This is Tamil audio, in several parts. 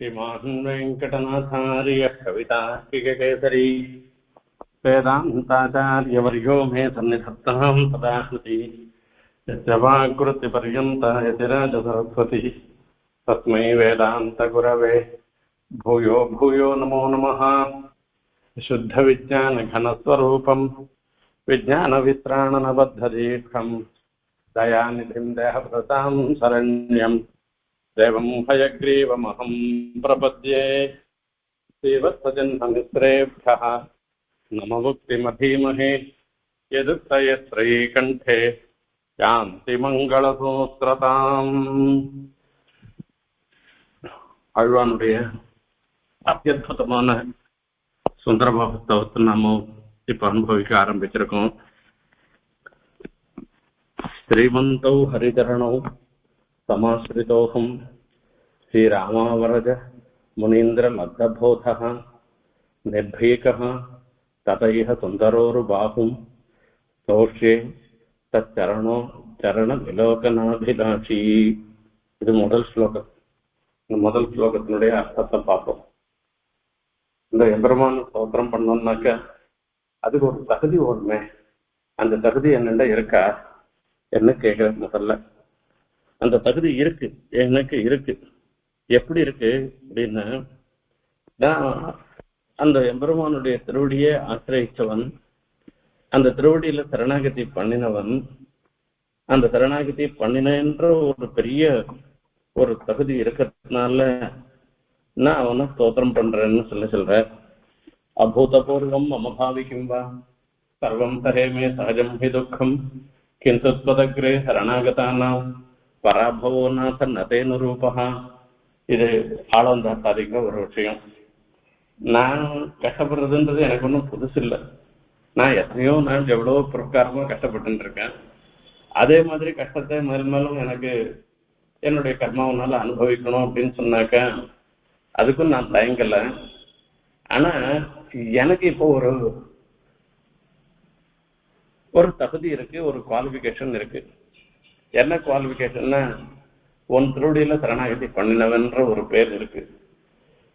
श्रीमान् वेङ्कटनाथार्यः कवितार्किककेसरी वेदान्ताचार्यवर्यो मे सन्निधत्तां सदा स्मृति यस्य वाकृतिपर्यन्ता यतिराजसरस्वती तस्मै वेदान्तगुरवे। भूयो भूयो नमो नमः। शुद्धविज्ञानघनस्वरूपम्। विज्ञानवित्राणनबद्धदीक्षम् दयानिधिं देहभृतां शरण्यम्। देवं हयग्रीवमहं प्रपद्ये श्रीवत्सजन्ममित्रेभ्यः नममुक्तिमधीमहे यदुक्तयत्रयीकण्ठे यान्ति மங்களசூத்திரதாம் ஆழ்வானுடைய அத்தியுதமான சுந்தரபாபத்தவத்தை நாம இப்ப அனுபவிக்க ஆரம்பிச்சிருக்கோம் ஸ்ரீமந்தௌ ஹரிச்சரணௌ समाश्रितोऽहं श्रीरामावरज मुनीन्द्रमग्धबोधः निर्भीकः तत इह सुन्दरोरुबाहुं तोष्ये தச்சரணோ சரண விலோகநாபிலாஷி இது முதல் ஸ்லோகம். இந்த முதல் ஸ்லோகத்தினுடைய அர்த்தத்தை பார்ப்போம். இந்த எம்பெருமான் சோத்திரம் பண்ணோம்னாக்க அதுக்கு ஒரு தகுதி ஓடுமே அந்த தகுதி என்னென்ன இருக்கா? என்ன கேட்குறேன் முதல்ல. அந்த தகுதி இருக்கு எனக்கு இருக்கு. எப்படி இருக்கு அப்படின்னா நான் அந்த எம்பெருமானுடைய திருவடியை ஆசிரியச்சவன் அந்த திருவடியில சரணாகதி பண்ணினவன் அந்த சரணாகதி பண்ணினன்ற ஒரு பெரிய ஒரு தகுதி இருக்கிறதுனால நான் அவனை ஸ்தோத்திரம் பண்றேன்னு சொல்லி சொல்ற. அபூதபூர்வம் மமபாவிக்கும் வா. சர்வம் சரேமே சகஜம் ஹி துக்கம். கிந்துத்வதக்ரே சரணாகதானாம். பராபவோ நாத நதேனு ரூபா இது ஆளந்தா சாதிக்கிற ஒரு விஷயம். நான் கஷ்டப்படுறதுன்றது எனக்கு ஒன்றும் புதுசு இல்லை. நான் எத்தனையோ நான் எவ்வளவோ பிரகாரமா கஷ்டப்பட்டு இருக்கேன் அதே மாதிரி கஷ்டத்தை மேலும் மேலும் எனக்கு என்னுடைய கர்மாவனால அனுபவிக்கணும் அப்படின்னு சொன்னாக்க அதுக்கும் நான் தயங்கலை. ஆனா எனக்கு இப்போ ஒரு ஒரு தகுதி இருக்கு ஒரு குவாலிபிகேஷன் இருக்கு. என்ன குவாலிபிகேஷன்னா உன் திருவடியில சரணாகதி பண்ணினவன்ற ஒரு பேர் இருக்கு.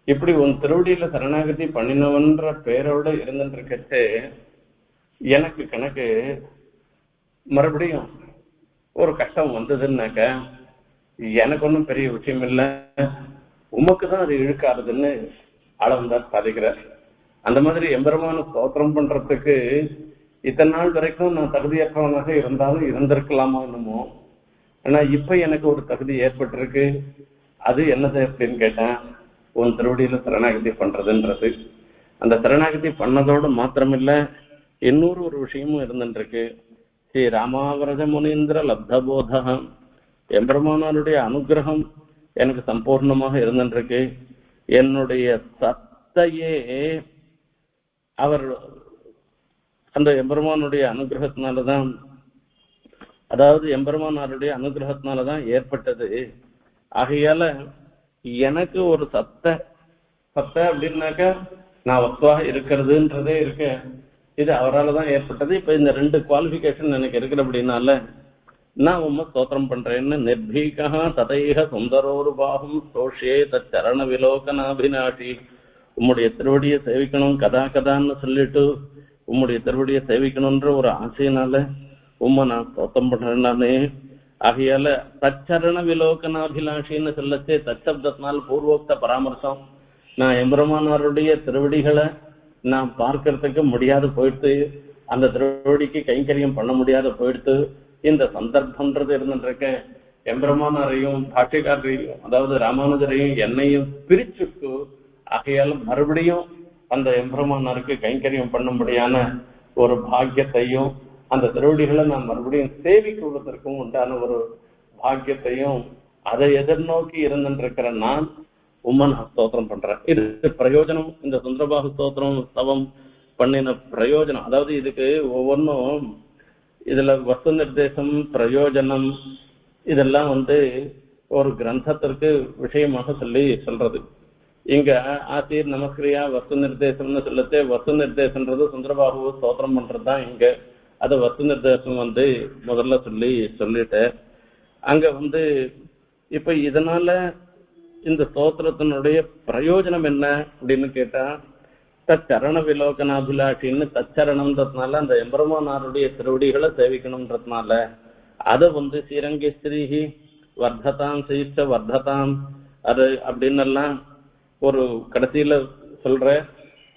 இப்படி உன் திருவடியில சரணாகதி பண்ணினவன்ற பேரோட இருந்துட்டு இருக்கச்சே எனக்கு கணக்கு மறுபடியும் ஒரு கஷ்டம் வந்ததுன்னாக்க எனக்கு ஒன்றும் பெரிய விஷயம் இல்லை உமக்கு தான் அது இழுக்காதுன்னு அளவந்தார் சாதிக்கிறார். அந்த மாதிரி எம்பெருமான ஸ்தோத்திரம் பண்றதுக்கு இத்தனை நாள் வரைக்கும் நான் தகுதியற்றவனாக இருந்தாலும் இருந்திருக்கலாமா என்னமோ. ஆனா இப்ப எனக்கு ஒரு தகுதி ஏற்பட்டிருக்கு. அது என்னது அப்படின்னு கேட்டேன் உன் திருவடியில சரணாகதி பண்றதுன்றது. அந்த சரணாகதி பண்ணதோடு மாத்திரமில்ல இன்னொரு ஒரு விஷயமும் இருந்துருக்கு ஸ்ரீ ராமாவரத முனீந்திர போதகம் எம்பெருமானாருடைய அனுகிரகம் எனக்கு சம்பூர்ணமாக இருந்துருக்கு என்னுடைய சத்தையே அவர் அந்த எம்பெருமானுடைய அனுகிரகத்தினாலதான் அதாவது எம்பெருமானாருடைய அனுகிரகத்தினாலதான் ஏற்பட்டது. ஆகையால எனக்கு ஒரு சத்த சத்த அப்படின்னாக்கா நான் வஸ்துவாக இருக்கிறதுன்றதே இருக்க இது அவரால் தான் ஏற்பட்டது. இப்ப இந்த ரெண்டு குவாலிபிகேஷன் எனக்கு இருக்கிற அப்படின்னால நான் உண்மை ஸ்தோத்திரம் பண்றேன்னு நிர்பீகா ததைக சுந்தரோரு பாகம் சோஷியே தச்சரண விலோகனாபினாஷி உம்முடைய திருவடியை சேவிக்கணும் கதா கதான்னு சொல்லிட்டு உம்முடைய திருவடியை சேவிக்கணும்ன்ற ஒரு ஆசையினால உம்மனா நான் ஸ்தோத்திரம் பண்றேன் நானே. ஆகையால தச்சரண விலோகனாபிலாஷின்னு சொல்லச்சே தச்சப்தத்தினால் பூர்வோக்த பராமர்சம். நான் எம்பெருமானாருடைய திருவடிகளை நான் பார்க்கறதுக்கு முடியாது போயிடுத்து அந்த திருவடிக்கு கைங்கரியம் பண்ண முடியாத போயிடுத்து இந்த சந்தர்ப்பன்றது இருந்துருக்க எம்பெருமானாரையும் பாட்டியக்காரரையும் அதாவது ராமானுஜரையும் என்னையும் பிரிச்சுட்டு ஆகையால மறுபடியும் அந்த எம்பெருமானாருக்கு கைங்கரியம் பண்ணும்படியான ஒரு பாக்கியத்தையும் அந்த திருவடிகளை நான் மறுபடியும் சேவிக்குவதற்கும் உண்டான ஒரு பாக்கியத்தையும் அதை எதிர்நோக்கி இருந்துருக்கிற நான் உம்மன் ஸ்தோத்திரம் பண்றேன். இது பிரயோஜனம். இந்த சுந்தரபாகு ஸ்தோத்திரம் ஸ்தவம் பண்ணின பிரயோஜனம். அதாவது இதுக்கு ஒவ்வொன்றும் இதுல வஸ்து நிர்தேசம் பிரயோஜனம் இதெல்லாம் வந்து ஒரு கிரந்தத்திற்கு விஷயமாக சொல்லி சொல்றது. இங்க ஆசீர் நமஸ்கிரியா வஸ்து நிர்தேசம்னு சொல்லத்தே வஸ்து நிர்தேசன்றது சுந்தரபாகு ஸ்தோத்திரம் பண்றது தான் இங்க. அதை வஸ்து நிர்தேசம் வந்து முதல்ல சொல்லி சொல்லிட்டேன் அங்க வந்து இப்ப இதனால இந்த ஸ்தோத்திரத்தினுடைய பிரயோஜனம் என்ன அப்படின்னு கேட்டா தச்சரண விலோகனாபிலாஷின்னு தச்சரணம்ன்றதுனால அந்த எம்பெருமானாருடைய திருவடிகளை சேவிக்கணும்ன்றதுனால அதை வந்து ஸ்ரீரங்கி ஸ்ரீஹி வர்த்ததாம் சீச்ச வர்த்ததாம் அது அப்படின்னு எல்லாம் ஒரு கடைசியில சொல்ற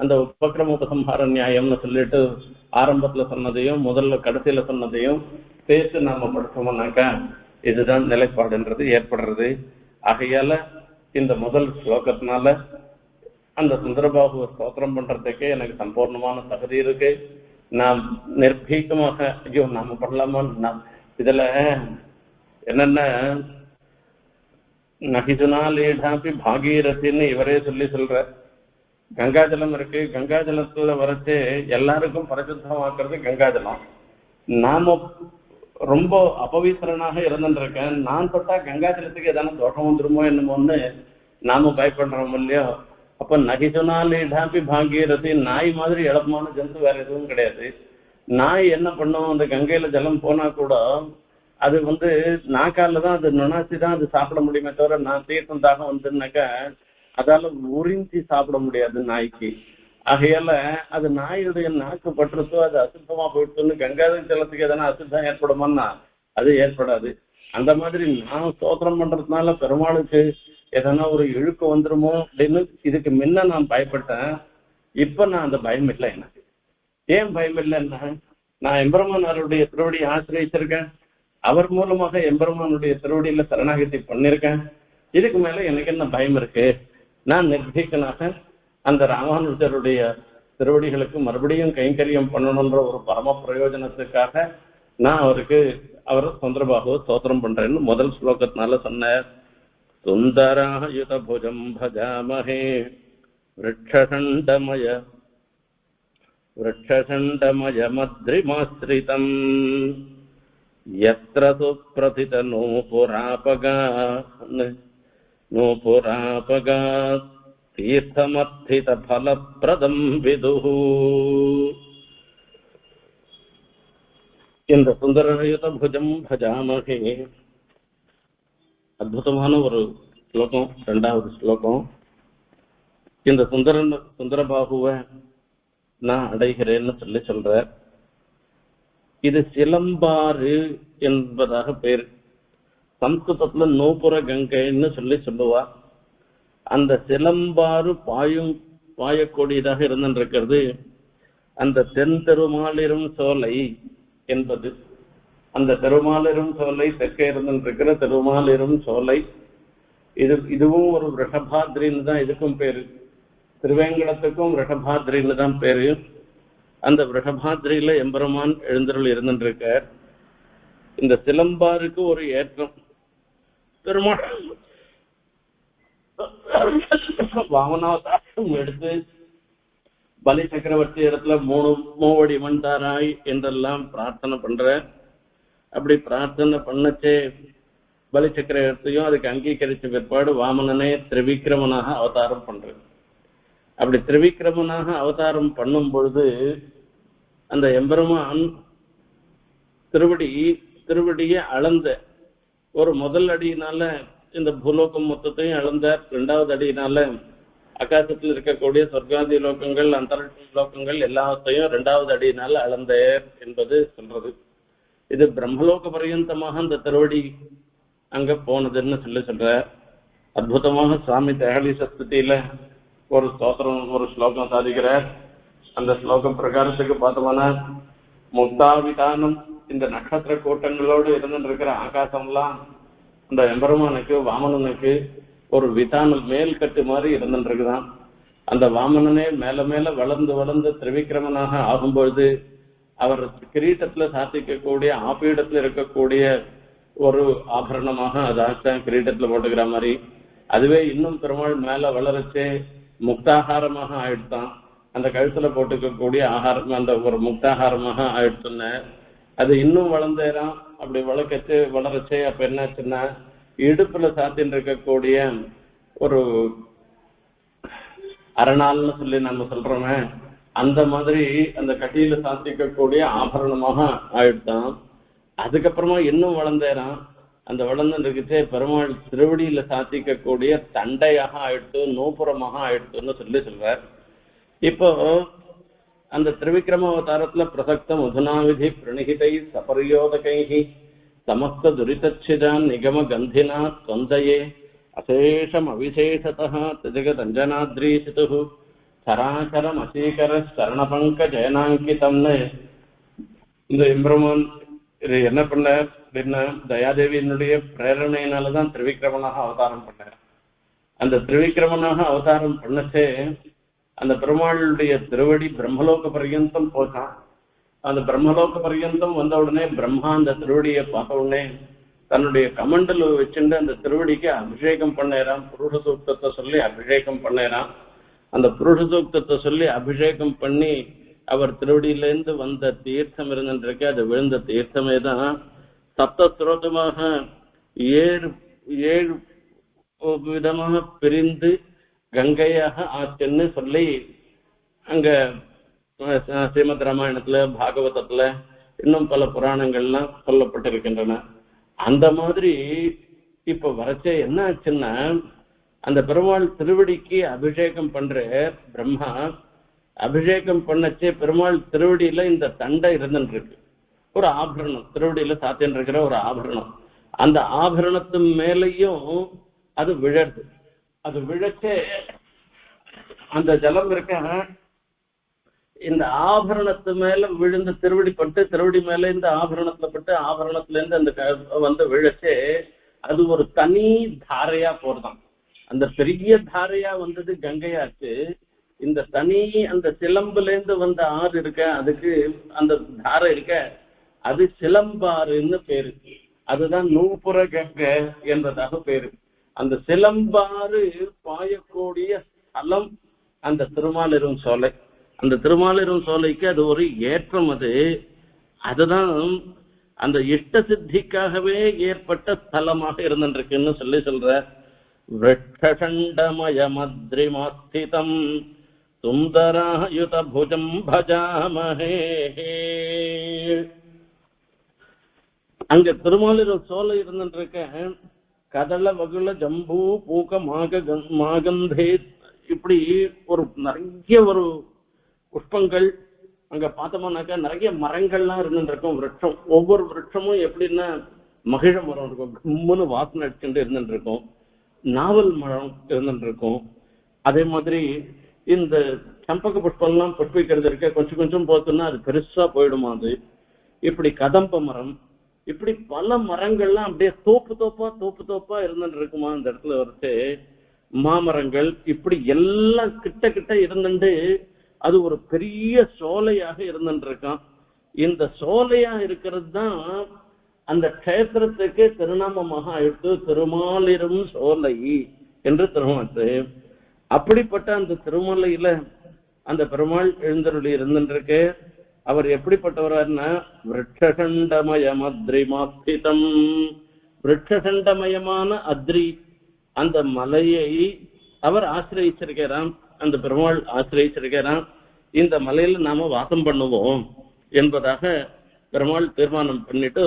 அந்த உபக்கிரம உபசம்ஹார நியாயம்னு சொல்லிட்டு ஆரம்பத்துல சொன்னதையும் முதல்ல கடைசியில சொன்னதையும் சேர்த்து நாம படிச்சோம்னாக்கா இதுதான் நிலைப்பாடுன்றது ஏற்படுறது. ஆகையால இந்த முதல் ஸ்லோகத்தினால அந்த சுந்தரபாபுவை ஸ்தோத்திரம் பண்றதுக்கு எனக்கு சம்பூர்ணமான தகுதி இருக்கு. நாம் நிர்பீகமாக ஐயோ நாம பண்ணலாமா நான் இதுல என்னென்ன நகிதுனா லீடாப்பி பாகீரதின்னு இவரே சொல்லி சொல்ற கங்காஜலம் இருக்கு. கங்காஜலத்துல வரைச்சு எல்லாருக்கும் பரிசுத்தமாக்குறது கங்காஜலம். நாம ரொம்ப அபவித்திரனாக இருந்துருக்கேன். நான் தொட்டா கங்காஜலத்துக்கு எதனா தோஷம் வந்துருமோ என்னமோன்னு நாம பயப்படுறோம் இல்லையோ? அப்ப நகிசுனாலிடாப்பி பாகீரதி நாய் மாதிரி இழப்பமான ஜந்து வேற எதுவும் கிடையாது. நாய் என்ன பண்ணும்? அந்த கங்கையில ஜலம் போனா கூட அது வந்து நாக்கால தான் அது நுணாச்சி தான் அது சாப்பிட முடியுமே தவிர நான் தீர்த்தம் தாகம் வந்துனாக்கா அதால உறிஞ்சி சாப்பிட முடியாது நாய்க்கு. ஆகையால அது நாயுடைய நாக்கு பற்றுத்தோ அது அசுத்தமா போயிடுச்சுன்னு கங்காதரி ஜலத்துக்கு எதனா அசுத்தம் ஏற்படுமான்னா அது ஏற்படாது. அந்த மாதிரி நான் சோதனம் பண்றதுனால பெருமாளுக்கு எதனா ஒரு இழுக்கு வந்துருமோ அப்படின்னு இதுக்கு முன்ன நான் பயப்பட்டேன். இப்ப நான் அந்த பயம் இல்லை எனக்கு. ஏன் பயம் இல்லைன்னா நான் எம்பெருமானாருடைய திருவடி ஆசிரியச்சிருக்கேன். அவர் மூலமாக எம்பெருமானுடைய திருவடியில சரணாகதி பண்ணிருக்கேன். இதுக்கு மேல எனக்கு என்ன பயம் இருக்கு? நான் நிர்பீகனாக அந்த ராமானுஜருடைய திருவடிகளுக்கு மறுபடியும் கைங்கரியம் பண்ணணுன்ற ஒரு பரம பிரயோஜனத்துக்காக நான் அவருக்கு அவர் சுந்தரபாகுவ ஸ்தோத்திரம் பண்றேன்னு முதல் ஸ்லோகத்தினால சொன்னார் சுந்தராயுத புஜம் பஜாமஹே விரட்சண்டமய वृक्षखण्डमयमद्रिमाश्रितम् यत्र सुप्रथित नूपुरापगा नूपुरापगा तीर्थमर्थितफलप्रदम् विदुः இந்த சுந்தரயுத புஜம் பஜாமகே அற்புதமான ஒரு ஸ்லோகம் ரெண்டாவது ஸ்லோகம் இந்த சுந்தரன் சுந்தரபாகுவை நான் அடைகிறேன்னு சொல்லி சொல்ற இது சிலம்பாறு என்பதாக பேர் சம்ஸ்கிருதத்துல நூபுர கங்கைன்னு சொல்லி சொல்லுவா. அந்த சிலம்பாறு பாயும் பாயக்கூடியதாக இருந்திருக்கிறது அந்த தென் திருமாலிரும் சோலை என்பது. அந்த திருமாலிரும் சோலை தெற்கே இருந்திருக்கிற திருமாலிரும் சோலை. இது இதுவும் ஒரு ரிஷபாத்ரின்னு தான் இதுக்கும் பேரு. திருவேங்கடத்துக்கும் ரிஷபாத்ரின்னு தான் பேரு. அந்த ரிஷபாத்ரியில எம்பெருமான் எழுந்தருள் இருந்திருக்கார் இந்த சிலம்பாருக்கு ஒரு ஏற்றம். பெருமாள் வாமனாவதாரம் எடுத்து பலி சக்கரவர்த்தி இடத்துல மூணு மூவடி மண்டாராய் என்றெல்லாம் பிரார்த்தனை பண்ற. அப்படி பிரார்த்தனை பண்ணச்சே பலி சக்கரவர்த்தியும் அதுக்கு அங்கீகரிச்ச பிற்பாடு வாமனனே திரிவிக்ரமனாக அவதாரம் பண்றேன். அப்படி திரிவிக்ரமனாக அவதாரம் பண்ணும் பொழுது அந்த எம்பெருமான் திருவடி திருவடியை அளந்த ஒரு முதல் அடியினால இந்த பூலோகம் மொத்தத்தையும் இழந்தார். இரண்டாவது அடியினால ஆகாசத்தில் இருக்கக்கூடிய சொர்க்காதி லோகங்கள் அந்தரட்சி லோகங்கள் எல்லாத்தையும் இரண்டாவது அடியினால அளந்தார் என்பது சொல்றது. இது பிரம்மலோக பரியந்தமாக அந்த திருவடி அங்க போனதுன்னு சொல்லி சொல்ற அற்புதமாக சுவாமி தேகலி சஸ்துதியில ஒரு ஸ்தோத்திரம் ஒரு ஸ்லோகம் சாதிக்கிறார். அந்த ஸ்லோகம் பிரகாரத்துக்கு பார்த்தோம்னா முக்தாவிதானம் இந்த நட்சத்திர கூட்டங்களோடு இருந்துட்டு இருக்கிற ஆகாசம்லாம் அந்த எம்பெருமானுக்கு வாமனனுக்கு ஒரு விதான மேல் கட்டு மாதிரி இருந்துட்டு இருக்குதான் அந்த வாமனனே மேல மேல வளர்ந்து வளர்ந்து திரிவிக்கிரமனாக ஆகும்பொழுது அவர் கிரீட்டத்துல சாத்திக்கக்கூடிய ஆப்பீடத்துல இருக்கக்கூடிய ஒரு ஆபரணமாக அதாச்சும் கிரீட்டத்துல போட்டுக்கிற மாதிரி. அதுவே இன்னும் பெருமாள் மேல வளரச்சே முக்தாகாரமாக ஆயிடுத்தான் அந்த கழுத்துல போட்டுக்கக்கூடிய ஆகாரம் அந்த ஒரு முக்தாகாரமாக ஆயிடுச்சுன்னு அது இன்னும் வளர்ந்தேறான் அப்படி வளர்க்கச்சு வளரச்சு அப்ப என்னாச்சுன்னா இடுப்புல சாத்தின்னு இருக்கக்கூடிய ஒரு அரணால்னு சொல்லி நம்ம சொல்றோமே அந்த மாதிரி அந்த கட்டியில சாத்திக்கக்கூடிய ஆபரணமாக ஆயிடுதான் அதுக்கப்புறமா இன்னும் வளர்ந்தேறான் அந்த வளர்ந்துருக்குச்சே பெருமாள் திருவடியில சாத்திக்கக்கூடிய தண்டையாக ஆயிடுத்து நூப்புறமாக ஆயிடுத்துன்னு சொல்லி சொல்றார். இப்போ அந்த திரிவிக்ரம அவதாரத்துல பிரசக்த மதுனாவிதி பிரணிகிதை சபரியோதகைஹி சமஸ்த துரிதச்சிதான் நிகம கந்தினா தொந்தையே அசேஷம் அவிசேஷதः திஜகதஞ்சனாத்ரீசிது சராசரம் அசீகர சரணபங்க ஜெயனாங்கிதம்னு இந்த எம்பெருமான் இது என்ன பண்ண அப்படின்னா தயாதேவியினுடைய பிரேரணையினாலதான் திரிவிக்ரமனாக அவதாரம் பண்ணார் அந்த திரிவிக்ரமனாக அவதாரம் பண்ணச்சே அந்த பெருமாளுடைய திருவடி பிரம்மலோக பர்யந்தம் போச்சான் அந்த பிரம்மலோக பர்யந்தம் வந்த உடனே பிரம்மா அந்த திருவடியை பார்த்த உடனே தன்னுடைய கமண்டல் வச்சுட்டு அந்த திருவடிக்கு அபிஷேகம் பண்ணிடறான் புருஷ சூக்தத்தை சொல்லி அபிஷேகம் பண்ணேராம். அந்த புருஷ சூக்தத்தை சொல்லி அபிஷேகம் பண்ணி அவர் திருவடியிலேருந்து வந்த தீர்த்தம் இருந்துருக்கு அது விழுந்த தீர்த்தமே தான். சப்த ஸ்ரோதமாக ஏழு ஏழு விதமாக பிரிந்து கங்கையாக ஆச்சுன்னு சொல்லி அங்க ஸ்ரீமத் ராமாயணத்துல பாகவதத்துல இன்னும் பல புராணங்கள்லாம் சொல்லப்பட்டிருக்கின்றன. அந்த மாதிரி இப்ப வரச்சே என்ன ஆச்சுன்னா அந்த பெருமாள் திருவடிக்கு அபிஷேகம் பண்ற பிரம்மா அபிஷேகம் பண்ணச்சே பெருமாள் திருவடியில இந்த தண்டை இருந்துருக்கு ஒரு ஆபரணம் திருவடியில சாத்தின்னு இருக்கிற ஒரு ஆபரணம். அந்த ஆபரணத்து மேலையும் அது விழருது அது விழச்சு அந்த ஜலம் இருக்க இந்த ஆபரணத்து மேல விழுந்து திருவடி பட்டு திருவடி மேல இந்த ஆபரணத்துல பட்டு ஆபரணத்துல இருந்து அந்த வந்து விழச்சே அது ஒரு தனி தாரையா போறதான் அந்த பெரிய தாரையா வந்தது கங்கையாச்சு இந்த தனி அந்த சிலம்புல இருந்து வந்த ஆறு இருக்க அதுக்கு அந்த தாரை இருக்க அது சிலம்பாறுன்னு பேரு. அதுதான் நூப்புற கங்கை என்றதாக பேரு. அந்த சிலம்பாறு பாயக்கூடிய ஸ்தலம் அந்த திருமாலிரும் சோலை. அந்த திருமாலிரும் சோலைக்கு அது ஒரு ஏற்றம் அது. அதுதான் அந்த இஷ்ட சித்திக்காகவே ஏற்பட்ட ஸ்தலமாக இருந்துருக்குன்னு சொல்லி சொல்ற. விரட்சண்டமயமத்ரிமாஸ்திதம் சுந்தராயுத புஜம் பஜாமஹே. அங்க திருமாலிரும் சோலை இருந்துருக்க கதள வகுள ஜம்பு பூக்க மாக மாகந்தே. இப்படி ஒரு நிறைய ஒரு புஷ்பங்கள் அங்க பார்த்தோம்னாக்கா நிறைய மரங்கள்லாம் இருந்துருக்கும் விரட்சம். ஒவ்வொரு விரட்சமும் எப்படின்னா மகிழ மரம் இருக்கும். கும்முன்னு வாசனை அடிச்சுட்டு இருந்துட்டு இருக்கும் நாவல் மரம் இருந்துட்டு இருக்கும் அதே மாதிரி இந்த சம்பக புஷ்பம்லாம் புஷ்பிக்கிறது இருக்க கொஞ்சம் கொஞ்சம் போத்துன்னா அது பெருசா போயிடுமா அது? இப்படி கதம்ப மரம் இப்படி பல மரங்கள்லாம் அப்படியே தோப்பு தோப்பா தோப்பு தோப்பா இருந்துட்டு இருக்குமா அந்த இடத்துல வந்துட்டு மாமரங்கள் இப்படி எல்லாம் கிட்ட கிட்ட இருந்துட்டு அது ஒரு பெரிய சோலையாக இருந்துட்டு இருக்கான். இந்த சோலையா இருக்கிறது தான் அந்த கஷேத்திரத்துக்கு திருநாமமாக ஆயிட்டு திருமாலிரும் சோலை என்று திருமாச்சு அப்படிப்பட்ட அந்த திருமலையில அந்த பெருமாள் எழுந்தருளி இருந்துருக்கு அவர் எப்படிப்பட்டவர்னா விரட்சகண்டமயம் அத்ரிமாஸ்திதம் விரட்சகண்டமயமான அத்ரி அந்த மலையை அவர் ஆசிரியச்சிருக்கிறான் அந்த பெருமாள் ஆசிரியச்சிருக்கிறான் இந்த மலையில நாம வாசம் பண்ணுவோம் என்பதாக பெருமாள் தீர்மானம் பண்ணிட்டு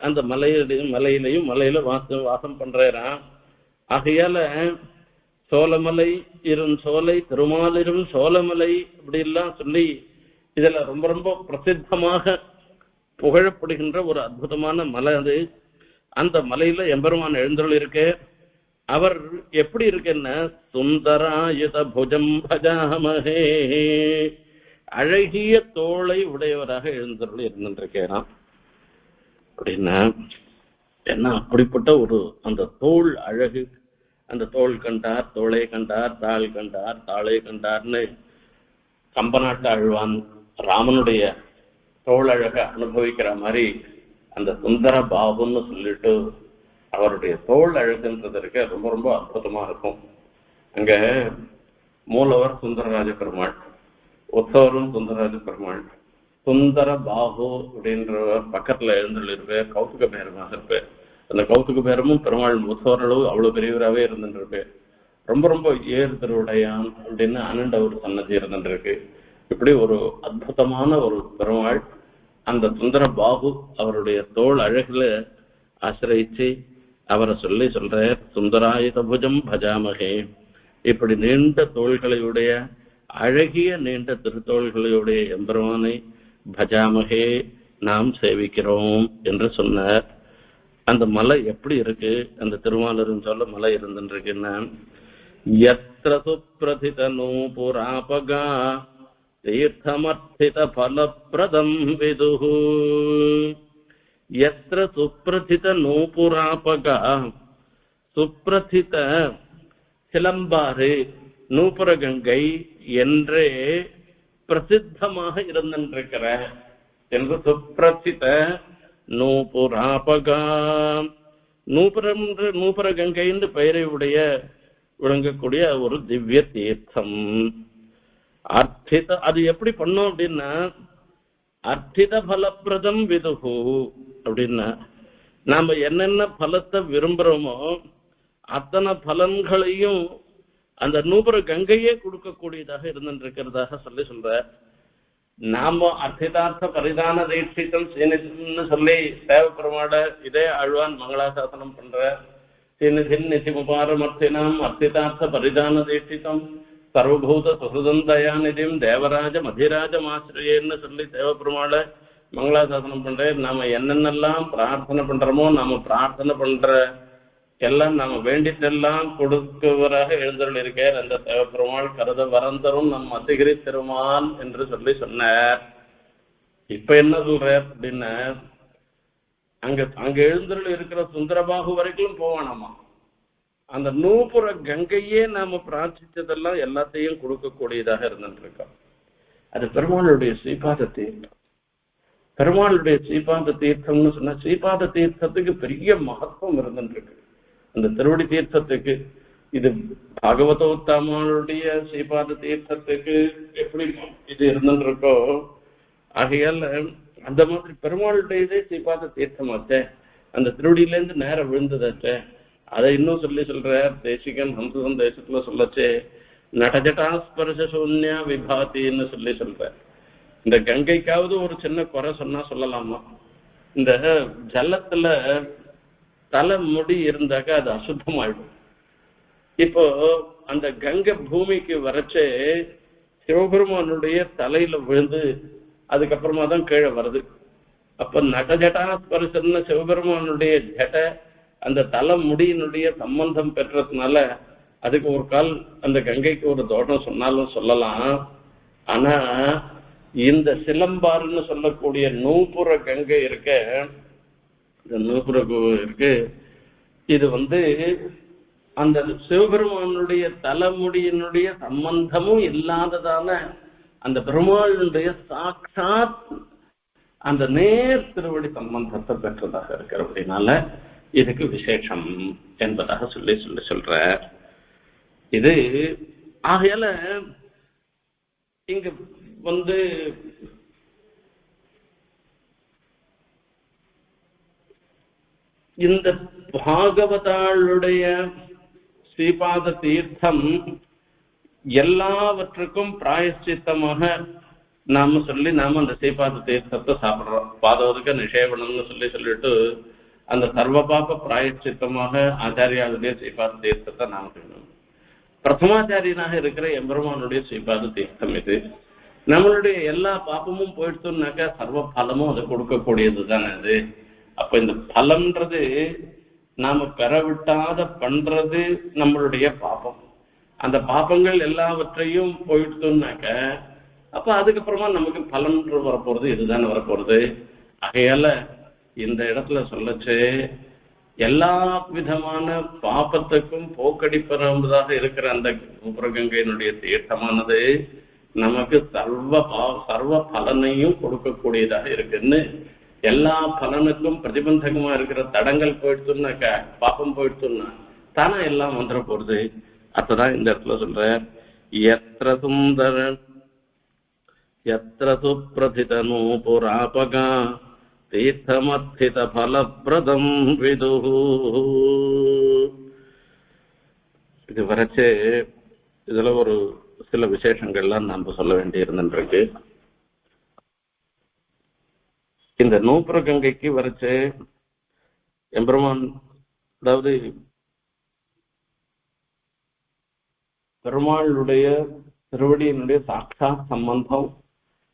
அந்த மலையிலையும் மலையிலையும் மலையில வாசம் வாசம் பண்றான் ஆகையால சோழமலை இரும் சோலை திருமாலிரும் சோழமலை இப்படி எல்லாம் சொல்லி இதுல ரொம்ப ரொம்ப பிரசித்தமாக புகழப்படுகின்ற ஒரு அற்புதமான மலை அது. அந்த மலையில எம்பெருமான் எழுந்தருள் இருக்கு. அவர் எப்படி இருக்குன்னா? சுந்தராயுத புஜம் பஜாமகே அழகிய தோளை உடையவராக எழுந்தருள் இருந்திருக்கிறான் அப்படின்னா என்ன அப்படிப்பட்ட ஒரு அந்த தோல் அழகு. அந்த தோல் கண்டார் தோளை கண்டார் தாள் கண்டார் தாளை கண்டார்னு கம்பநாட்டு அழ்வான் ராமனுடைய தோழழக அனுபவிக்கிற மாதிரி அந்த சுந்தர பாபுன்னு சொல்லிட்டு அவருடைய தோல் அழகுன்றது இருக்க ரொம்ப ரொம்ப அற்புதமா இருக்கும். அங்க மூலவர் சுந்தரராஜ பெருமாள் உத்தவரும் சுந்தரராஜ பெருமாள் சுந்தர பாபு அப்படின்றவர் பக்கத்துல எழுந்துள்ளிருப்ப கௌதுக பேரமாக இருப்பேன் அந்த கௌதுக பேரமும் பெருமாள் உத்தவரளவு அவ்வளவு பெரியவராகவே இருந்துருப்பேன் ரொம்ப ரொம்ப ஏறு திருவுடையான் அப்படின்னு அனண்ட ஒரு சன்னதி இருந்துருக்கு இப்படி ஒரு அற்புதமான ஒரு பெருமாள் அந்த சுந்தர பாபு அவருடைய தோல் அழகுல ஆசிரயிச்சு அவரை சொல்லி சொல்ற சுந்தராயுத புஜம் பஜாமகே. இப்படி நீண்ட தோள்களையுடைய அழகிய நீண்ட திருத்தோள்களையுடைய எம்பெருமானை பஜாமகே நாம் சேவிக்கிறோம் என்று சொன்னார். அந்த மலை எப்படி இருக்கு? அந்த திருமாலரும் சொல்ல மலை இருந்துருக்குன்னா எத்திர சுப்பிரதித நூபுராபகா தீர்த்தமர்த்தித பலப்பிரதம் यत्र எத்திர சுப்பிரதித நூபுராபகா சிலம்பாறு நூபுரகங்கை என்றே பிரசித்தமாக இருந்திருக்கிற என்று சுப்பிரசித நூபுராபகா. நூபுரம் நூபுரகங்கை என்று பெயரை உடைய விளங்கக்கூடிய ஒரு திவ்ய தீர்த்தம். அர்த்தித அது எப்படி பண்ணோம் அப்படின்னா அர்த்தித பலப்பிரதம் விதுகு அப்படின்னா நாம என்னென்ன பலத்தை விரும்புறோமோ அத்தனை பலன்களையும் அந்த நூபுர கங்கையே கொடுக்கக்கூடியதாக இருந்துருக்கிறதாக சொல்லி சொல்ற நாம அர்த்திதார்த்த பரிதான தீட்சித்தம் சீனின்னு சொல்லி தேவப்பெருமாட இதே அழ்வான் மங்களாசாசனம் பண்ற சீனிதின் நிதிமுபாரமர்த்தினாம் அர்த்திதார்த்த பரிதான தீட்சித்தம். சர்வபூத சுஹൃதம் தயாநிதியும் தேவராஜ மதிராஜமாசிரியன்னு சொல்லி தேவப்பெருமாள மங்களாசாசனம் பண்றேன். நாம என்னென்னலாம் பிரார்த்தனை பண்றோமோ நாம பிரார்த்தனை பண்ற எல்லாம் நாம வேண்டித்தெல்லாம் கொடுக்கவராக எழுந்தருள் இருக்கார் அந்த தேவப்பெருமாள் கருத வரந்தரும் நம் அத்திகிரி திருமால் என்று சொல்லி சொன்னார். இப்ப என்ன சொல்றார் அப்படின்னா அங்க அங்க எழுந்தருள் இருக்கிற சுந்தரபாகு வரைக்கும் போவானாமா? அந்த நூபுற கங்கையே நாம பிரார்த்திச்சதெல்லாம் எல்லாத்தையும் கொடுக்கக்கூடியதாக இருந்துட்டு இருக்கோம் அது பெருமாளுடைய ஸ்ரீபாத தீர்த்தம். பெருமாளுடைய ஸ்ரீபாத தீர்த்தம்னு சொன்னா ஸ்ரீபாத தீர்த்தத்துக்கு பெரிய மகத்துவம் இருந்துட்டு இருக்கு அந்த திருவடி தீர்த்தத்துக்கு இது பாகவதோத்தமனுடைய ஸ்ரீபாத தீர்த்தத்துக்கு எப்படி இது இருந்துட்டு இருக்கோ ஆகையால அந்த மாதிரி பெருமாளுடையதே ஸ்ரீபாத ஸ்ரீபாத தீர்த்தமாச்சே. அந்த திருவடியிலேருந்து நேரம் விழுந்ததாச்சே. அதை இன்னும் சொல்லி சொல்ற தேசிகன் ஹம்சன் தேசத்துல சொல்லச்சே நடஜட்டா ஸ்பர்ச சூன்யா விபாத்தின்னு சொல்லி சொல்ற இந்த கங்கைக்காவது ஒரு சின்ன குறை சொன்னா சொல்லலாமா? இந்த ஜலத்துல தலை முடி இருந்தாக்கா அது அசுத்தமாயிடும். இப்போ அந்த கங்கை பூமிக்கு வரைச்சே சிவபெருமானுடைய தலையில விழுந்து அதுக்கப்புறமா தான் கீழே வருது. அப்ப நகஜட்டா ஸ்பர்சன்னு சிவபெருமானுடைய ஜட அந்த தலை முடியினுடைய சம்பந்தம் பெற்றதுனால அதுக்கு ஒரு கால் அந்த கங்கைக்கு ஒரு தோட்டம் சொன்னாலும் சொல்லலாம். ஆனா இந்த சிலம்பாருன்னு சொல்லக்கூடிய நூபுற கங்கை இருக்க இந்த நூபுற இருக்கு இது வந்து அந்த சிவபெருமானுடைய தலைமுடியினுடைய சம்பந்தமும் இல்லாததான அந்த பெருமாளுடைய சாட்சாத் அந்த நேர் திருவடி சம்பந்தத்தை பெற்றதாக இருக்கிற அப்படின்னால இதுக்கு விசேஷம் என்பதாக சொல்லி சொல்லி சொல்ற இது ஆகையால இங்க வந்து இந்த பாகவதாளுடைய ஸ்ரீபாத தீர்த்தம் எல்லாவற்றுக்கும் பிராயஷ்சித்தமாக நாம சொல்லி நாம அந்த ஸ்ரீபாத தீர்த்தத்தை சாப்பிடுறோம். பாதவதுக்கு நிஷேபணம்னு சொல்லி சொல்லிட்டு அந்த சர்வ பாப பிராயஷ்சித்தமாக ஆச்சாரியாளுடைய ஸ்ரீபாத தீர்த்தத்தை நாம் செய்யணும் பிரதமாச்சாரியனாக இருக்கிற எம்பெருமானுடைய ஸ்ரீபாத தீர்த்தம் இது. நம்மளுடைய எல்லா பாப்பமும் போயிடுச்சோம்னாக்கா சர்வ பலமும் அது கொடுக்கக்கூடியது தானே அது. அப்ப இந்த பலம்ன்றது நாம பெறவிட்டாத பண்றது நம்மளுடைய பாப்பம் அந்த பாப்பங்கள் எல்லாவற்றையும் போயிடுச்சோம்னாக்க அப்ப அதுக்கப்புறமா நமக்கு பலன் வரப்போறது இதுதானே வரப்போறது. ஆகையால இந்த இடத்துல சொல்லச்சு எல்லா விதமான பாபத்துக்கும் போக்கடிப்பதாக இருக்கிற அந்த உபரகங்கையினுடைய தீர்த்தமானது நமக்கு சர்வ பா- சர்வ பலனையும் கொடுக்கக்கூடியதாக இருக்குன்னு எல்லா பலனுக்கும் பிரதிபந்தகமா இருக்கிற தடங்கள் போயிடுச்சுன்னாக்க பாப்பம் போயிடுச்சுன்னா தானே எல்லாம் வந்துட போறது. அப்பதான் இந்த இடத்துல சொல்ற எத்திர சுந்தர எத்திர சுப்பிரதித நூபுராபகா தீர்த்தமர்த்தித பலப்பிரதம் விது இது வரைச்சு இதுல ஒரு சில விசேஷங்கள்லாம் நாம சொல்ல வேண்டி இருந்துருக்கு இந்த நூப்புர கங்கைக்கு வரைச்சு எம்பெருமான் அதாவது பெருமாளுடைய திருவடியினுடைய சாட்சாத் சம்பந்தம்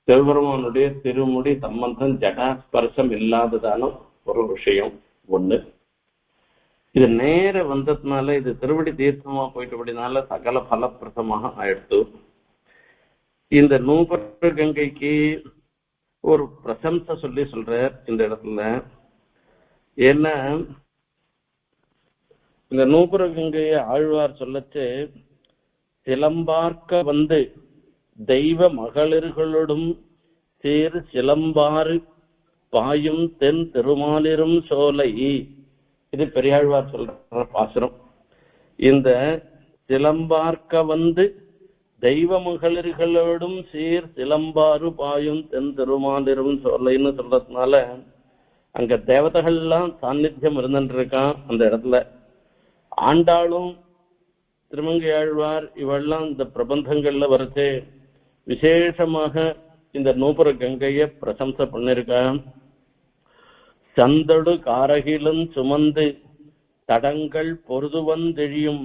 சிவபெருமானுடைய திருமுடி சம்பந்தம் ஜடாஸ்பர்சம் இல்லாததான ஒரு விஷயம் ஒண்ணு. இது நேர வந்ததுனால இது திருவடி தீர்த்தமா போயிட்டபடினால சகல பலப்பிரதமாக ஆயிடுத்து. இந்த நூபர கங்கைக்கு ஒரு பிரசம்சை சொல்லி சொல்றார் இந்த இடத்துல. ஏன்னா இந்த நூபுர கங்கையை ஆழ்வார் சொல்லச்சு சிலம்பார்க்க வந்து தெய்வ மகளிர்களோடும் சீர் சிலம்பாறு பாயும் தென் திருமாலிரும் சோலை. இது பெரியாழ்வார் சொல்ற பாசுரம். இந்த சிலம்பார்க்க வந்து தெய்வ மகளிர்களோடும் சீர் சிலம்பாறு பாயும் தென் திருமாலிரும் சோலைன்னு சொல்றதுனால அங்க தேவதைகள்லாம் சாநித்தியம் இருந்துட்டு இருக்கான் அந்த இடத்துல. ஆண்டாளும் திருமங்கை ஆழ்வார் இவெல்லாம் இந்த பிரபந்தங்கள்ல வரச்சே விசேஷமாக இந்த நூபுர கங்கையை பிரசம்சை பண்ணிருக்கான். சந்தடு காரகிலும் சுமந்து தடங்கள் பொருதுவந்தெழியும்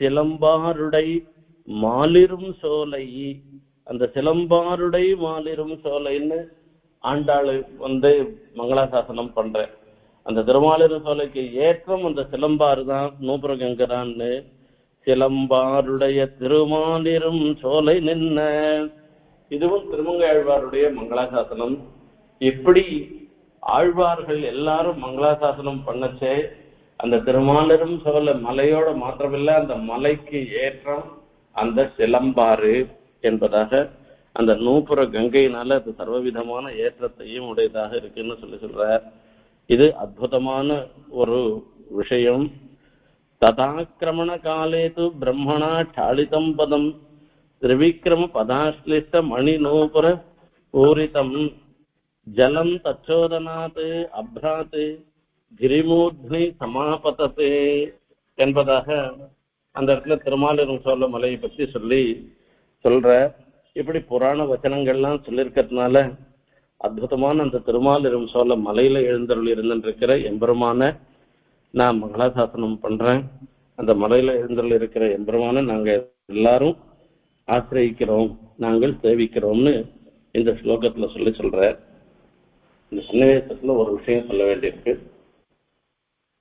சிலம்பாருடை மாலிரும் சோலை. அந்த சிலம்பாருடை மாலிரும் சோலைன்னு ஆண்டாளு வந்து மங்களாசாசனம் பண்ற. அந்த திருமாலிரும் சோலைக்கு ஏற்றம் அந்த சிலம்பாறு தான் நூபுர கங்கை தான்னு சிலம்பாருடைய திருமாலிரும் சோலை நின்ன. இதுவும் திருமங்கை ஆழ்வாருடைய மங்களாசாசனம். இப்படி ஆழ்வார்கள் எல்லாரும் மங்களாசாசனம் பண்ணச்சே அந்த திருமாலிரும் சோலை மலையோட மாத்திரமில்லை அந்த மலைக்கு ஏற்றம் அந்த சிலம்பாறு என்பதாக அந்த நூப்புற கங்கையினால அது சர்வவிதமான ஏற்றத்தையும் உடையதாக இருக்குன்னு சொல்லி சொல்றார். இது அற்புதமான ஒரு விஷயம். ததாக்கிரமண காலே து பிரம்மணா டாளிதம் பதம் திரிவிக்கிரம பதாஸ்லிஷ்ட மணி நோபுர பூரிதம் ஜலம் தச்சோதனாத் அப்ராத் கிரிமூர்த்னி சமாபதத்தே என்பதாக அந்த இடத்துல திருமாலிரும் சோழ மலையை பத்தி சொல்லி சொல்ற இப்படி புராண வச்சனங்கள்லாம் சொல்லியிருக்கிறதுனால அற்புதமான அந்த திருமாலிரும் சோழ மலையில எழுந்தருள் இருந்திருக்கிற எம்பெருமான நான் மங்களாசாசனம் பண்றேன். அந்த மலையில எழுந்தருள் இருக்கிற எம்பெருமான நாங்க எல்லாரும் ஆசிரியிக்கிறோம். நாங்கள் சேவிக்கிறோம்னு இந்த ஸ்லோகத்துல சொல்லி சொல்ற இந்த சன்னிவேசத்துல ஒரு விஷயம் சொல்ல வேண்டியிருக்கு.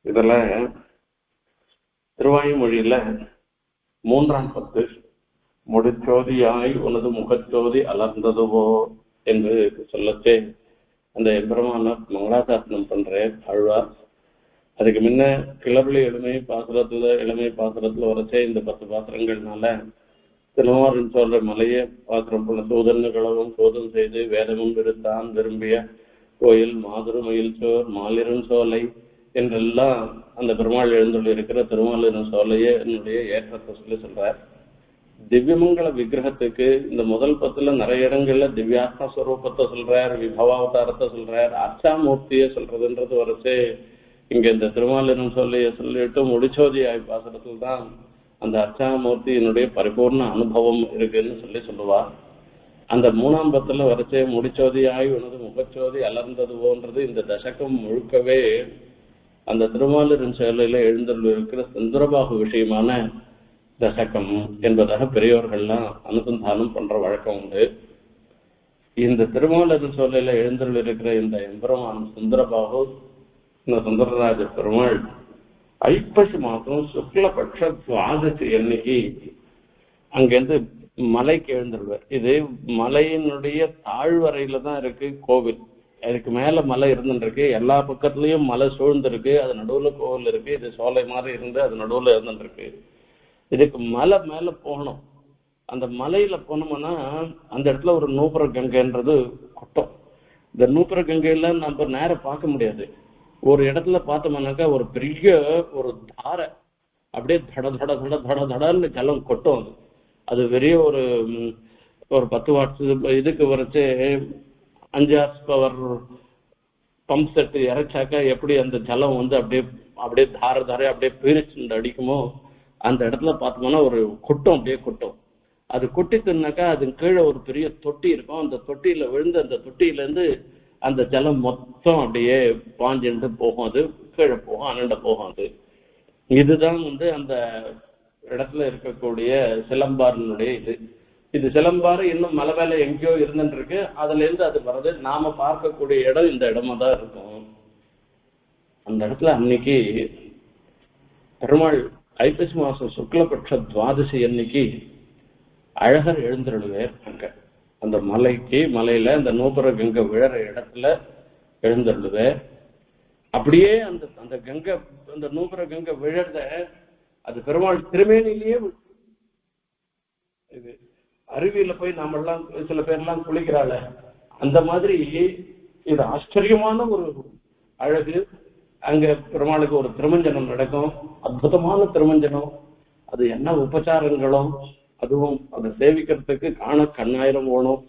இதுல திருவாயுமொழியில மூன்றாம் பத்து முடிச்சோதியாய் உனது முகச்சோதி அலர்ந்ததுவோ என்று சொல்லச்சே. அந்த எம்பெருமான மங்களாசாசனம் பண்ற ஆழ்வார் அதுக்கு முன்ன கிளப்புல எளிமை பாசுரத்துல எளிமை பாசுரத்துல உரைச்சே இந்த பத்து பாத்திரங்கள்னால திருமாரின் சொல்ற மலையை பாத்திரம் போல சூதன்னு களவும் சோதம் செய்து வேதமும் விருத்தான் விரும்பிய கோயில் மாதுரு மயில் சோர் மாலிரன் சோலை என்றெல்லாம் அந்த பெருமாள் எழுந்துள்ள இருக்கிற திருமாலிரன் சோலையே என்னுடைய ஏற்றத்தை சொல்லி சொல்றார். திவ்யமங்கல விக்கிரகத்துக்கு இந்த முதல் பத்துல நிறைய இடங்கள்ல திவ்யாத்ம ஸ்வரூபத்தை சொல்றார் விபவாவதாரத்தை சொல்றார் அர்ச்சாமூர்த்தியை சொல்றதுன்றது வரைச்சே இங்க இந்த திருமாலினம் சொல்லி சொல்லிட்டு முடிச்சோதி ஆய் பாசுரத்துல தான் அந்த அர்ச்சனாமூர்த்தியினுடைய பரிபூர்ண அனுபவம் இருக்குன்னு சொல்லி சொல்லுவா. அந்த மூணாம் பத்துல வரைச்சே முடிச்சோதியாய் உனது முகச்சோதி அலர்ந்தது போன்றது இந்த தசகம் முழுக்கவே அந்த திருமாலிரன் செயலில எழுந்தருள் இருக்கிற சுந்தரபாகு விஷயமான தசகம் என்பதாக பெரியோர்கள்லாம் அனுசந்தானம் பண்ற வழக்கம் உண்டு. இந்த திருமாலிரன் சோலையில எழுந்தருள் இருக்கிற இந்த எம்பெருமான் சுந்தரபாகு இந்த சுந்தரராஜ பெருமாள் ஐப்பசி மாதம் சுக்லபட்ச துவாதசி அன்னைக்கு அங்கேருந்து மலைக்கு எழுந்துருவார். இது மலையினுடைய தாழ்வரையில தான் இருக்கு கோவில். அதுக்கு மேல மலை இருந்துருக்கு எல்லா பக்கத்துலயும் மலை சூழ்ந்திருக்கு. அது நடுவுல கோவில் இருக்கு. இது சோலை மாதிரி இருந்து அது நடுவுல இருந்துருக்கு இதுக்கு மலை மேல போகணும். அந்த மலையில போனோம்னா அந்த இடத்துல ஒரு நூப்புற கங்கைன்றது குட்டம். இந்த நூப்புற கங்கையில நம்ம நேரம் பார்க்க முடியாது. ஒரு இடத்துல பார்த்தோம்னாக்கா ஒரு பெரிய ஒரு தாரை அப்படியே தட தட தட தட தடன்னு ஜலம் கொட்டும் அது. அது பெரிய ஒரு ஒரு பத்து வாட்ஸ் இதுக்கு வரைச்சு அஞ்சு ஹார்ஸ் பவர் பம்ப் செட் இறைச்சாக்கா எப்படி அந்த ஜலம் வந்து அப்படியே அப்படியே தார தாரை அப்படியே பீரிச்சு அடிக்குமோ அந்த இடத்துல பார்த்தோம்னா ஒரு கொட்டும் அப்படியே கொட்டும். அது கொட்டித்துனாக்கா அது கீழே ஒரு பெரிய தொட்டி இருக்கும். அந்த தொட்டியில விழுந்து அந்த தொட்டியில இருந்து அந்த ஜலம் மொத்தம் அப்படியே பாஞ்சுட்டு போகும் அது கீழே போகும் அனண்ட போகும் அது. இதுதான் வந்து அந்த இடத்துல இருக்கக்கூடிய சிலம்பாரினுடைய இது. இது சிலம்பாறு இன்னும் மலை மேல எங்கேயோ இருந்துட்டு இருக்கு அதுல இருந்து அது வர்றது நாம பார்க்கக்கூடிய இடம் இந்த இடமா தான் இருக்கும். அந்த இடத்துல அன்னைக்கு பெருமாள் ஐப்பசி மாசம் சுக்லபட்ச துவாதசி அன்னைக்கு அழகர் எழுந்தருளுவேர் அங்க. அந்த மலைக்கு மலையில அந்த நூபுர கங்கை விழற இடத்துல எழுந்தருளுவேர் அப்படியே அந்த அந்த கங்கை அந்த நூபுர கங்கை விழறத அது பெருமாள் திருமேனிலேயே இது அருவியில போய் நாமெல்லாம் சில பேர்லாம் குளிக்கிறாள அந்த மாதிரி இது ஆச்சரியமான ஒரு அழகு. அங்க பெருமாளுக்கு ஒரு திருமஞ்சனம் நடக்கும். அற்புதமான திருமஞ்சனம். அது என்ன உபச்சாரங்களும் அதுவும் அதை சேவிக்கிறதுக்கு காண கண்ணாயிரம் போனோம்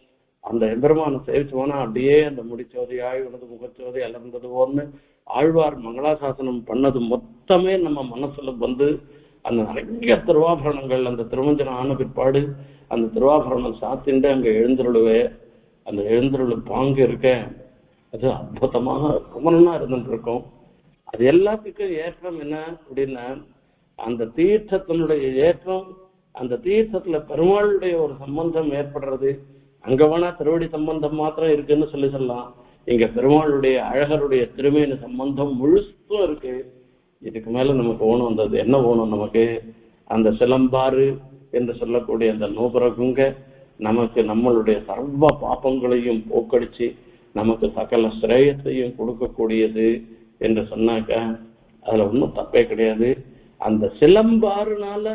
அந்த எம்பெருமானை சேவிச்சு போனா அப்படியே அந்த முடிச்சோதியாய் உனது முகச்சோதை அலர்ந்தது ஒன்று ஆழ்வார் மங்களாசாசனம் பண்ணது மொத்தமே நம்ம மனசுல வந்து அந்த நிறைய திருவாபரணங்கள் அந்த திருமஞ்சனம் ஆன பிற்பாடு அந்த திருவாபரணம் சாத்திண்டு அங்க எழுந்துருளுவே. அந்த எழுந்துருளு பாங்கு இருக்க. அது அற்புதமாக குமரனா இருந்துட்டு இருக்கும் அது எல்லாத்துக்கும் ஏற்றம் என்ன அப்படின்னா அந்த தீர்த்தத்தினுடைய ஏற்றம் அந்த தீர்த்தத்துல பெருமாளுடைய ஒரு சம்பந்தம் ஏற்படுறது அங்க வேணா திருவடி சம்பந்தம் மாத்திரம் இருக்குன்னு சொல்லி சொல்லலாம். இங்க பெருமாளுடைய அழகருடைய திருமையின சம்பந்தம் முழுசும் இருக்கு. இதுக்கு மேல நமக்கு ஓணம் வந்தது. என்ன ஓணும் நமக்கு? அந்த சிலம்பாறு என்று சொல்லக்கூடிய அந்த நூபரகுங்க நமக்கு நம்மளுடைய சர்வ பாப்பங்களையும் போக்கடிச்சு நமக்கு சகல சிரேயத்தையும் கொடுக்கக்கூடியது என்று சொன்னாக்க அதுல ஒன்றும் தப்பே கிடையாது. அந்த சிலம்பாறுனால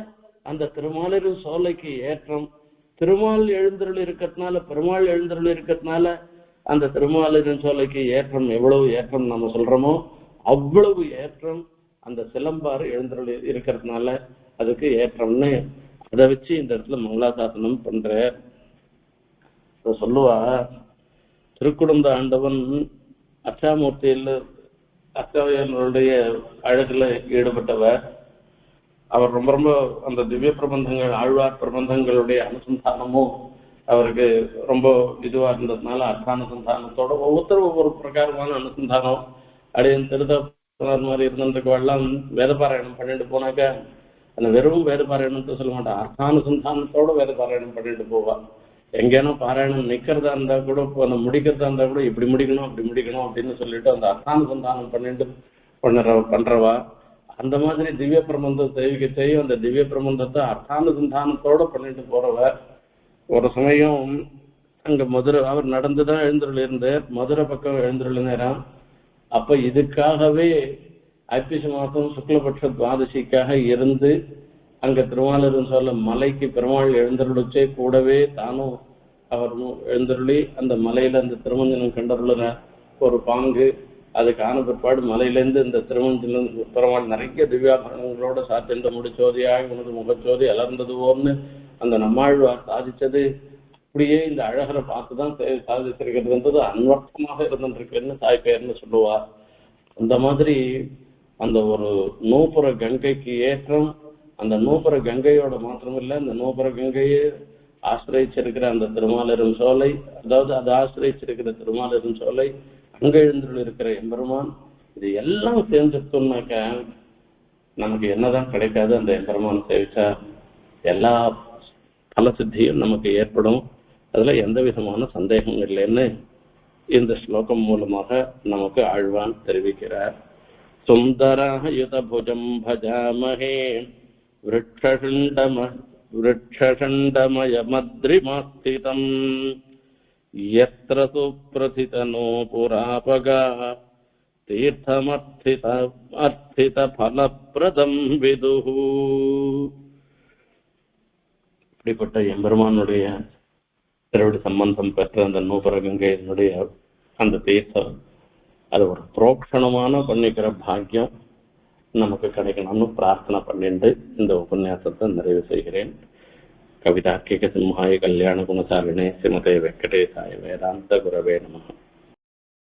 அந்த திருமாலிரு சோலைக்கு ஏற்றம். திருமால் எழுந்தருள் இருக்கிறதுனால பெருமாள் எழுந்தருள் இருக்கிறதுனால அந்த திருமாலின் சோலைக்கு ஏற்றம் எவ்வளவு ஏற்றம் நம்ம சொல்றோமோ அவ்வளவு ஏற்றம் அந்த சிலம்பாறு எழுந்தருள் இருக்கிறதுனால அதுக்கு ஏற்றம்னு அதை வச்சு இந்த இடத்துல மங்களாசாசனம் பண்ற சொல்லுவா திருக்குடும்ப ஆண்டவன் அச்சாமூர்த்தியில் அச்சாவையனுடைய அழகுல ஈடுபட்டவர். அவர் ரொம்ப ரொம்ப அந்த திவ்ய பிரபந்தங்கள் ஆழ்வார் பிரபந்தங்களுடைய அனுசந்தானமும் அவருக்கு ரொம்ப இதுவா இருந்ததுனால அர்த்தானுசந்தானத்தோட ஒவ்வொருத்தரும் ஒவ்வொரு பிரகாரமான அனுசந்தானம். அடையன் திருதர் மாதிரி இருந்திருக்கவெல்லாம் வேதபாராயணம் பண்ணிட்டு போனாக்க அந்த வெறும் வேதபாராயணத்தை சொல்ல மாட்டான். அர்த்தானுசந்தானத்தோட வேதபாராயணம் பண்ணிட்டு போவான். எங்கேனா பாராயணம் நிக்கிறதா இருந்தா கூட அந்த முடிக்கிறதா இருந்தா கூட இப்படி முடிக்கணும் அப்படி முடிக்கணும் அப்படின்னு சொல்லிட்டு அந்த அர்த்தானுசந்தானம் பண்ணிட்டு பண்ணுற பண்றவா அந்த மாதிரி திவ்ய பிரபந்தம் சேவிக்க செய்யும் அந்த திவ்ய பிரபந்தத்தை அர்த்தானுசந்தானத்தோட பண்ணிட்டு போறவ ஒரு சமயம் அங்க மதுரை அவர் நடந்துதான் எழுந்துள்ள இருந்தார் மதுரை பக்கம் எழுந்துள்ள நேரம் அப்ப இதுக்காகவே ஐப்பசி மாசம் சுக்லபட்ச துவாதசிக்காக இருந்து அங்க திருமாலரும் சொல்ல மலைக்கு பெருமாள் எழுந்தருளிச்சே கூடவே தானும் அவர் எழுந்தருளி அந்த மலையில அந்த திருமஞ்சனம் கண்டருளுற ஒரு பாங்கு அதுக்கு ஆன பிற்பாடு மலையிலேருந்து இந்த திருமணத்திலிருந்து பெருமாள் நிறைய திவ்யாபரணங்களோட சாத்தின்ற முடிச்சோதியாய் உனது முகச்சோதி அலர்ந்ததுவோன்னு அந்த நம்மாழ்வார் சாதிச்சது அப்படியே இந்த அழகரை பார்த்துதான் தான் சாதிச்சிருக்கிறதுன்றது அன்வர்த்தமாக இருந்துருக்குன்னு தாய் பெயர்னு சொல்லுவார். அந்த மாதிரி அந்த ஒரு நூப்புற கங்கைக்கு ஏற்றம் அந்த நூப்புற கங்கையோட மாத்திரம் இல்லை அந்த நூப்புற கங்கையை ஆசிரியச்சிருக்கிற அந்த திருமாலரும் சோலை அதாவது அதை ஆசிரியச்சிருக்கிற திருமாலரும் சோலை அங்க எழுந்துள்ள இருக்கிற எம்பெருமான் இது எல்லாம் சேர்ந்துட்டோம்னாக்க நமக்கு என்னதான் கிடைக்காது. அந்த எம்பெருமான் சேவிச்சா எல்லா பலசித்தியும் நமக்கு ஏற்படும். அதுல எந்த விதமான சந்தேகம் இல்லைன்னு இந்த ஸ்லோகம் மூலமாக நமக்கு ஆழ்வான் தெரிவிக்கிறார். சுந்தராயுதபுஜம் பஜாமஹே மத்ரி மாஸ்திதம் यत्र सुप्रथितनो पुरापगा तीर्थमर्थित अर्थितफलप्रदं विदुः இப்படிப்பட்ட எம்பெருமானுடைய திருவடி சம்பந்தம் பெற்ற அந்த நூபரகங்கையினுடைய அந்த தீர்த்தம் அது ஒரு புரோக்ஷணமான பண்ணிக்கிற பாக்கியம் நமக்கு கிடைக்கணும்னு பிரார்த்தனை பண்ணிட்டு இந்த உபன்யாசத்தை நிறைவு செய்கிறேன் कवितार्किकसंहाय कल्याणगुणसारिणे श्रीमते वेङ्कटेशाय वेदान्तगुरवे नमः।